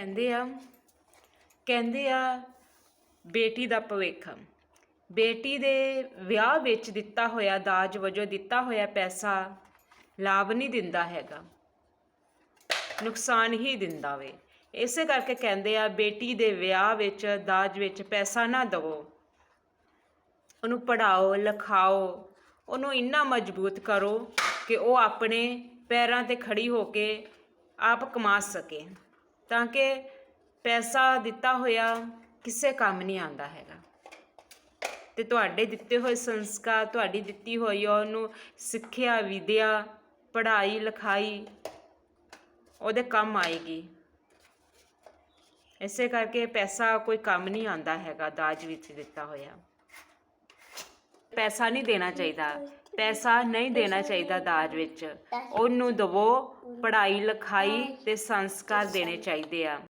ਕਹਿੰਦੇ ਆ ਕਹਿੰਦੇ ਆ, ਬੇਟੀ ਦਾ ਭਵਿੱਖ। ਬੇਟੀ ਦੇ ਵਿਆਹ ਵਿੱਚ ਦਿੱਤਾ ਹੋਇਆ ਦਾਜ ਵਜੋਂ ਦਿੱਤਾ ਹੋਇਆ ਪੈਸਾ ਲਾਭ ਨਹੀਂ ਦਿੰਦਾ ਹੈਗਾ। ਨੁਕਸਾਨ ਹੀ ਦਿੰਦਾ ਵੇ। ਇਸੇ ਕਰਕੇ ਕਹਿੰਦੇ ਆ, ਬੇਟੀ ਦੇ ਵਿਆਹ ਵਿੱਚ ਦਾਜ ਵਿੱਚ ਪੈਸਾ ਨਾ ਦਵੋ। ਉਹਨੂੰ ਪੜਾਓ ਲਿਖਾਓ, ਉਹਨੂੰ ਇੰਨਾ ਮਜ਼ਬੂਤ ਕਰੋ ਕਿ ਉਹ ਆਪਣੇ ਪੈਰਾਂ ਤੇ ਖੜੀ ਹੋ ਕੇ ਆਪ ਕਮਾ ਸਕੇ। ਤਾਂ ਕਿ ਪੈਸਾ ਦਿੱਤਾ ਹੋਇਆ ਕਿਸੇ ਕੰਮ ਨਹੀਂ ਆਉਂਦਾ ਹੈਗਾ। ਤੇ ਤੁਹਾਡੇ ਦਿੱਤੇ ਹੋਏ ਸੰਸਕਾਰ, ਤੁਹਾਡੀ ਦਿੱਤੀ ਹੋਈ ਉਹਨੂੰ ਸਿੱਖਿਆ, ਵਿਦਿਆ, ਪੜ੍ਹਾਈ, ਲਿਖਾਈ, ਉਹਦੇ ਕੰਮ ਆਏਗੀ। ਇਸੇ ਕਰਕੇ ਪੈਸਾ ਕੋਈ ਕੰਮ ਨਹੀਂ ਆਉਂਦਾ ਹੈਗਾ ਦਾਜ ਵਿੱਚ ਦਿੱਤਾ ਹੋਇਆ। ਪੈਸਾ ਨਹੀਂ ਦੇਣਾ ਚਾਹੀਦਾ। ਪੈਸਾ ਨਹੀਂ ਦੇਣਾ ਚਾਹੀਦਾ ਦਾਜ ਵਿੱਚ। ਉਹਨੂੰ ਦੇਵੋ, ਪੜ੍ਹਾਈ, ਲਿਖਾਈ ਅਤੇ ਸੰਸਕਾਰ ਦੇਣੇ ਚਾਹੀਦੇ ਆ।